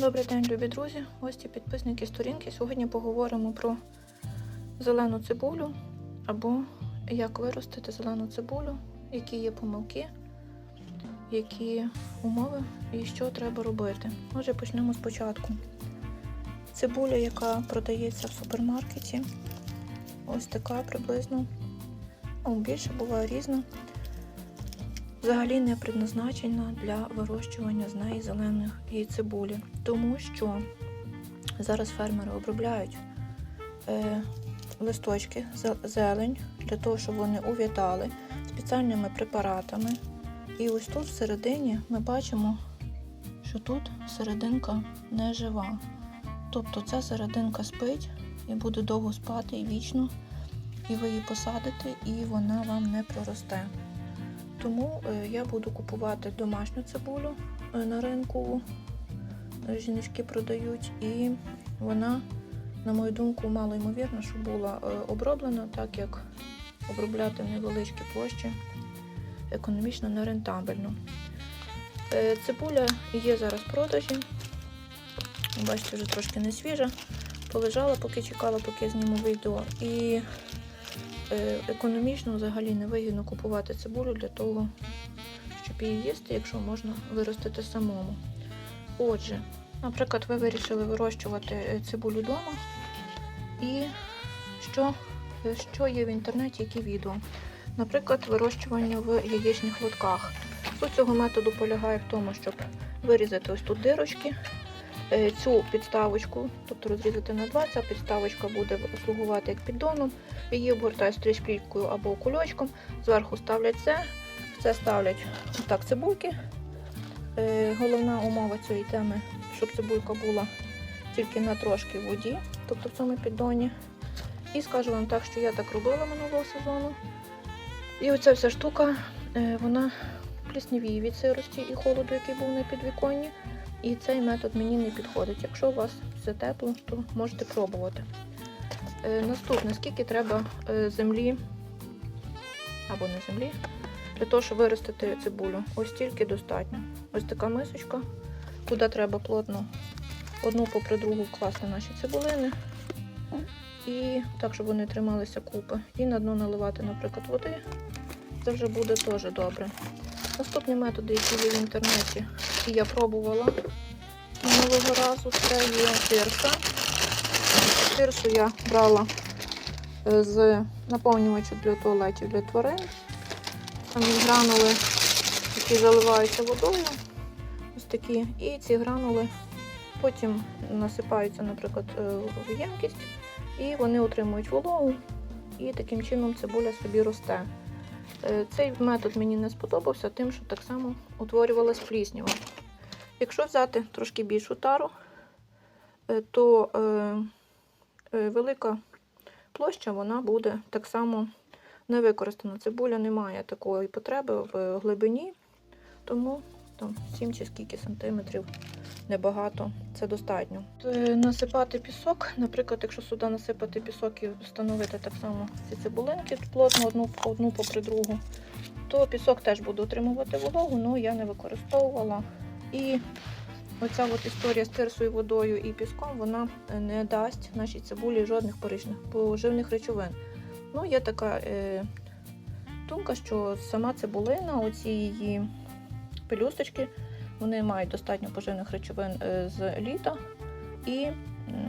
Добрий день, любі друзі, гості, підписники сторінки. Сьогодні поговоримо про зелену цибулю або як виростити зелену цибулю, які є помилки, які умови і що треба робити. Отже, почнемо спочатку. Цибуля, яка продається в супермаркеті, ось така приблизно. Більше буває різна. Взагалі не предназначена для вирощування з неї зеленої цибулі, тому що зараз фермери обробляють е, листочки, зелень для того, щоб вони ув'ятали спеціальними препаратами. І ось тут всередині ми бачимо, що тут серединка не жива. Тобто ця серединка спить і буде довго спати і вічно, і ви її посадите, і вона вам не проросте. Тому е, я буду купувати домашню цибулю е, на ринку. Е, Жіночки продають, і вона, на мою думку, мало ймовірно, що була оброблена, так як обробляти невеличкі площі економічно нерентабельно. Цибуля є зараз в продажі. Бачите, вже трошки не свіжа. Полежала, поки чекала, поки зніму відео. І економічно взагалі не вигідно купувати цибулю для того, щоб її їсти, якщо можна виростити самому. Отже, наприклад, ви вирішили вирощувати е, цибулю вдома. І що, е, що є в інтернеті, які відео. Наприклад, вирощування в яєчних лотках. Суть цього методу полягає в тому, щоб вирізати ось тут дирочки, е, цю підставочку, тобто розрізати на два, ця підставочка буде слугувати як піддоном. Її обгортають стрічкою або кульочком. Зверху ставлять це, в це ставлять отак цибульки. Е, Головна умова цієї теми, щоб цибулька була тільки на трошки воді, тобто в цьому піддоні. І скажу вам так, що я так робила минулого сезону. І оця вся штука, е, вона пліснівіє від сирості і холоду, який був на підвіконні. І цей метод мені не підходить. Якщо у вас все тепло, то можете пробувати. Е, Наступне, скільки треба е, землі або не землі, для того, щоб виростити цибулю. Ось тільки достатньо. Ось така мисочка, куди треба плотно одну попри другу вкласти наші цибулини. І так, щоб вони трималися купи. І на дно наливати, наприклад, води. Це вже буде теж добре. Наступні методи, які є в інтернеті, я пробувала минулого разу, це є тирса. Тирсу я брала е, з наповнювача для туалетів для тварин. Там є гранули, які заливаються водою. Ось такі. І ці гранули потім насипаються, наприклад, е, в ємкість, і вони отримують вологу, і таким чином цибуля собі росте. Е, Цей метод мені не сподобався, тим, що так само утворювалась пліснява. Якщо взяти трошки більшу тару, е, то е, велика площа вона буде так само не використана. Цибуля не має такої потреби в глибині, тому там 7 чи скільки сантиметрів небагато, це достатньо. Е, Насипати пісок, наприклад, якщо сюди насипати пісок і встановити так само ці цибулинки плотно одну, одну попри другу, то пісок теж буде отримувати вологу, але я не використовувала. І оця от історія з тирсою водою і піском, вона е, не дасть нашій цибулі жодних поживних речовин. Ну, є така е, думка, що сама цибулина, оці її пелюсточки, вони мають достатньо поживних речовин е, з літа і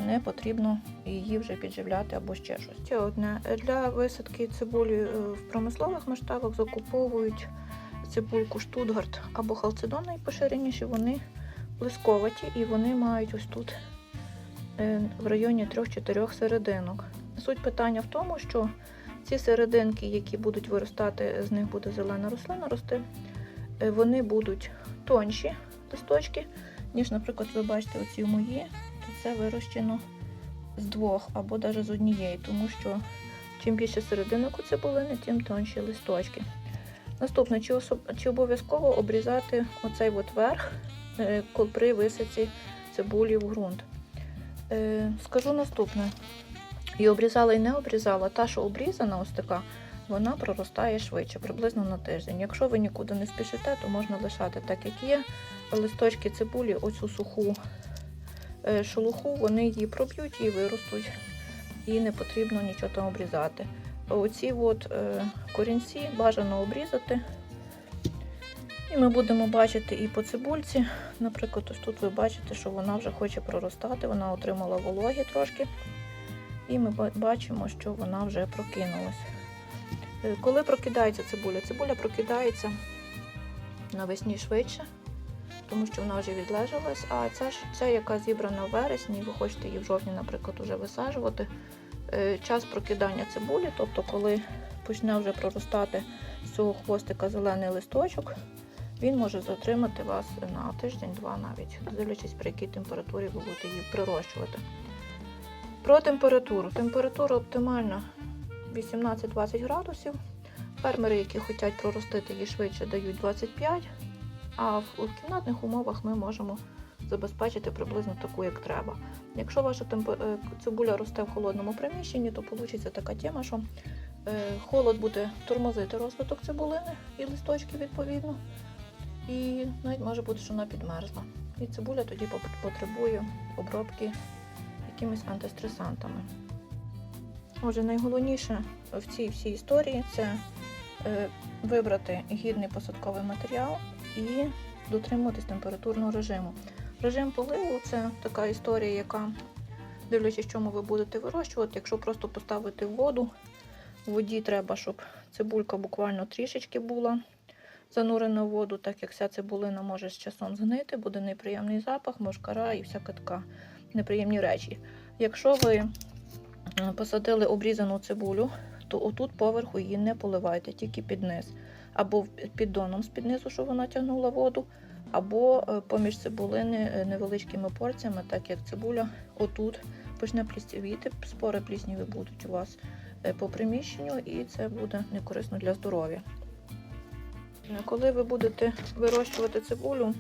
не потрібно її вже підживляти або ще щось. Ще одне для висадки цибулі е, в промислових масштабах закуповують цибульку Штутгарт або халцедон найпоширеніші, вони блисковаті і вони мають ось тут е, в районі 3-4 серединок. Суть питання в тому, що ці серединки, які будуть виростати, з них буде зелена рослина рости, вони будуть тонші листочки, ніж, наприклад, ви бачите оці мої, то це вирощено з двох або навіть з однієї, тому що чим більше серединок у цибулини, тим тонші листочки. Наступне, чи, чи обов'язково обрізати оцей от верх е, при висадці цибулі в ґрунт. Е, Скажу наступне. І обрізала, і не обрізала. Та, що обрізана, ось така, вона проростає швидше, приблизно на тиждень. Якщо ви нікуди не спішите, то можна лишати так, як є. Листочки цибулі, оцю суху е, шелуху, вони її проб'ють і виростуть. І не потрібно нічого там обрізати. Оці от е, корінці бажано обрізати. І ми будемо бачити і по цибульці. Наприклад, ось тут ви бачите, що вона вже хоче проростати, вона отримала вологі трошки. І ми бачимо, що вона вже прокинулась. Е, Коли прокидається цибуля? Цибуля прокидається навесні швидше, тому що вона вже відлежалась. А ця ця, яка зібрана в вересні, ви хочете її в жовтні, наприклад, уже висаджувати. е, Час прокидання цибулі, тобто коли почне вже проростати з цього хвостика зелений листочок, він може затримати вас на тиждень-два навіть, дивлячись, при якій температурі ви будете її прирощувати. Про температуру. Температура оптимальна 18-20 градусів. Фермери, які хочуть проростити її швидше, дають 25, а в, кімнатних умовах ми можемо забезпечити приблизно таку, як треба. Якщо ваша е, цибуля росте в холодному приміщенні, то вийде така тема, що е, холод буде тормозити розвиток цибулини і листочків відповідно. І навіть може бути, що вона підмерзла. І цибуля тоді потребує обробки якимись антистресантами. Отже, найголовніше в цій всій історії це е, вибрати гідний посадковий матеріал і дотримуватись температурного режиму. Режим поливу це така історія, яка, дивлячись, чому ви будете вирощувати, якщо просто поставити воду, в воді треба, щоб цибулька буквально трішечки була занурена в воду, так як вся цибулина може з часом згнити, буде неприємний запах, мошкара і всяка така неприємні речі. Якщо ви посадили обрізану цибулю, то отут поверху її не поливайте, тільки під низ. Або піддоном з-під низу, щоб вона тягнула воду, або е, поміж цибулини е, невеличкими порціями, так як цибуля отут почне пліснявіти, спори плісняві будуть у вас е, по приміщенню, і це буде некорисно для здоров'я. Коли ви будете вирощувати цибулю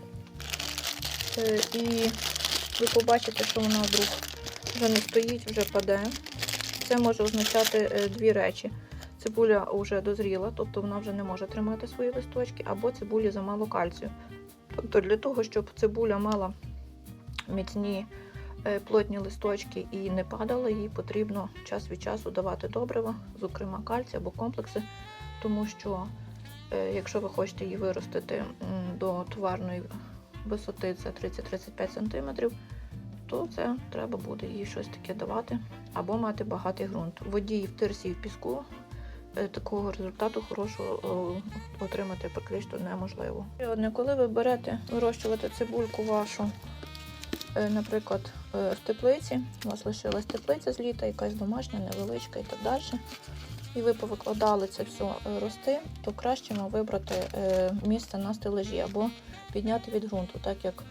і ви побачите, що вона вдруг вже не стоїть, вже паде. Це може означати е, дві речі. Цибуля вже дозріла, тобто вона вже не може тримати свої листочки, або цибулі замало кальцію. Тобто для того, щоб цибуля мала міцні е, плотні листочки і не падала, їй потрібно час від часу давати добрива, зокрема кальцій або комплекси, тому що е, якщо ви хочете її виростити до товарної висоти, це 30-35 см, то це треба буде їй щось таке давати або мати багатий ґрунт. В в тирсі, і в піску е, такого результату хорошого отримати практично неможливо. І одне, коли ви берете вирощувати цибульку вашу, е, наприклад, е, в теплиці, у вас лишилась теплиця з літа, якась домашня, невеличка і так далі. І ви повикладали це все рости, то краще вам вибрати місце на стележі або підняти від ґрунту, так як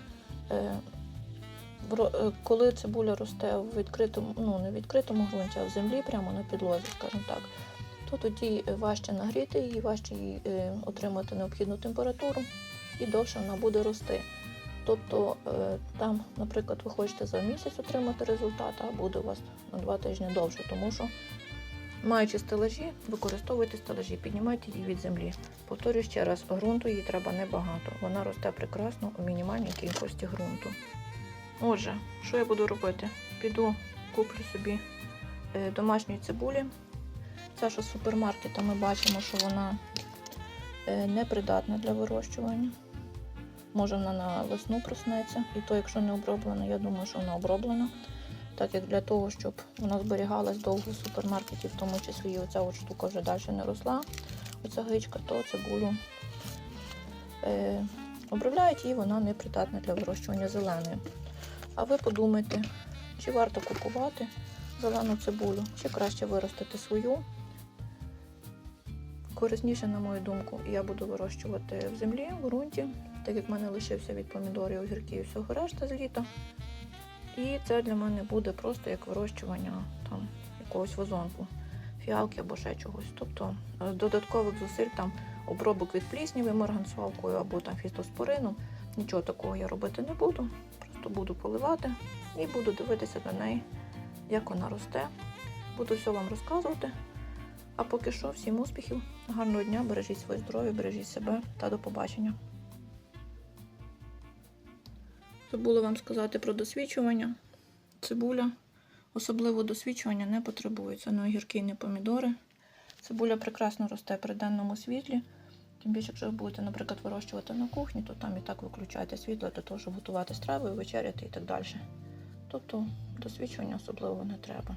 коли цибуля росте в відкритому, ну не в відкритому ґрунті, а в землі, прямо на підлозі, скажімо так, то тоді е, важче нагріти її, важче їй е, отримати необхідну температуру і довше вона буде рости. Тобто е, там, наприклад, ви хочете за місяць отримати результат, а буде у вас на два тижні довше, тому що маючи стелажі, використовуйте стелажі, піднімайте її від землі. Повторюю ще раз, ґрунту їй треба небагато. Вона росте прекрасно у мінімальній кількості ґрунту. Отже, що я буду робити? Піду, куплю собі е, домашньої цибулі. Це що з супермаркета ми бачимо, що вона е, непридатна для вирощування. Може вона на весну проснеться, і то, якщо не оброблена, я думаю, що вона оброблена. Так як для того, щоб вона зберігалась довго в супермаркеті, в тому числі і оця от штука вже далі не росла, оця гичка, то цибулю е, обробляють і вона непридатна для вирощування зеленої. А ви подумайте, чи варто купувати зелену цибулю, чи краще виростити свою. Корисніше, на мою думку, я буду вирощувати в землі, в ґрунті, так як в мене лишився від помідорів, огірків і всього решта з літа. І це для мене буде просто як вирощування там, якогось вазонку, фіалки або ще чогось. Тобто е, додаткових зусиль там обробок від плісніви марганцовкою або там фістоспорином. Нічого такого я робити не буду. Просто буду поливати і буду дивитися на неї, як вона росте. Буду все вам розказувати. А поки що, всім успіхів, гарного дня, бережіть своє здоров'я, бережіть себе та до побачення. Забула вам сказати про досвідчування. Цибуля. Особливо досвідчування не потребується. Не огірки, не помідори. Цибуля прекрасно росте при денному світлі. Тим більше, якщо ви будете, наприклад, вирощувати на кухні, то там і так виключайте світло для того, щоб готувати страви, вечеряти і так далі. Тобто досвідчування особливо не треба.